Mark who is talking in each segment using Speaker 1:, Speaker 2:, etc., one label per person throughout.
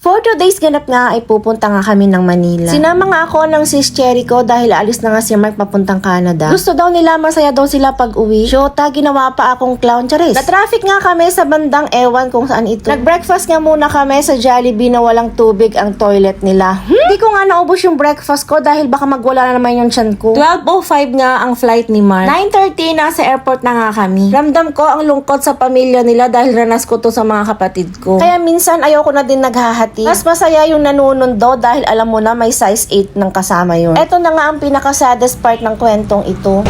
Speaker 1: For today's ganap nga ay pupunta nga kami ng Manila. Sinama nga ako ng sis Cherry ko dahil alis na nga si Mark papuntang Canada. Gusto daw nila masaya daw sila pag uwi. Shota, ginawa pa akong clown charis. Na-traffic nga kami sa bandang ewan kung saan ito. Nag-breakfast nga muna kami sa Jollibee na walang tubig ang toilet nila. Hmm? Hindi ko nga naubos yung breakfast ko dahil baka magwala na naman yung tiyan ko. 12.05 nga ang flight ni Mark. 9.30 nasa airport na nga kami. Ramdam ko ang lungkot sa pamilya nila dahil ranas ko to sa mga kapatid ko. Kaya minsan ayoko na din naghahati. Mas masaya yung nanunundo dahil alam mo na may size 8 ng kasama yun. Ito na nga ang pinaka-saddest part ng kwentong ito.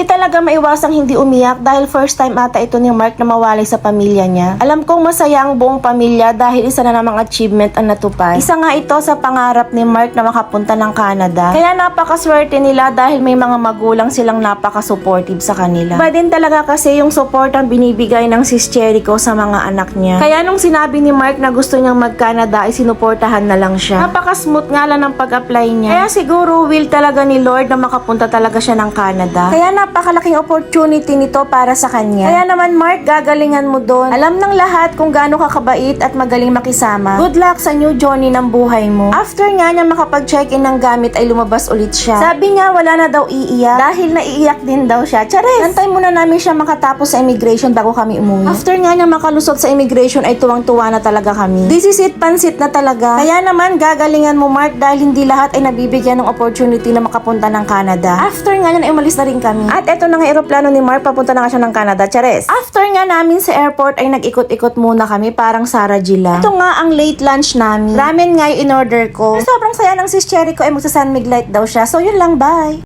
Speaker 1: Hindi maiwasang hindi umiyak dahil first time ata ito ni Mark na mawalay sa pamilya niya. Alam kong masaya ang buong pamilya dahil isa na namang achievement ang natupad. Isa nga ito sa pangarap ni Mark na makapunta ng Canada. Kaya napakaswerte nila dahil may mga magulang silang napaka-supportive sa kanila. Iba din talaga kasi yung support ang binibigay ng sis Jericho sa mga anak niya. Kaya nung sinabi ni Mark na gusto niyang mag-Canada ay sinuportahan na lang siya. Napaka-smooth nga lang ng pag-apply niya. Kaya siguro will talaga ni Lord na makapunta talaga siya ng Canada. Kaya napakalaking opportunity nito para sa kanya. Kaya naman Mark, gagalingan mo doon. Alam ng lahat kung gaano kakabait at magaling makisama. Good luck sa new journey ng buhay mo. After nga niya makapag-check-in ng gamit ay lumabas ulit siya. Sabi niya wala na daw iiyak dahil naiiyak din daw siya. Chares! Nantay muna namin siya makatapos sa immigration bago kami umuwi. After nga niya makalusot sa immigration ay tuwang-tuwa na talaga kami. This is it, pansit na talaga. Kaya naman gagalingan mo Mark dahil hindi lahat ay nabibigyan ng opportunity na makapunta ng Canada. After nga niyan ay umalis na rin kami. At eto na nga aeroplano ni Mark, papunta na nga siya ng Canada, Chares. After nga namin sa airport ay nag-ikot-ikot muna kami parang Sarah Gila. Ito nga ang late lunch namin. Ramen nga yung in-order ko. Sobrang saya ng sis Cherry ko ay magsa-sunmig light daw siya. So yun lang, bye!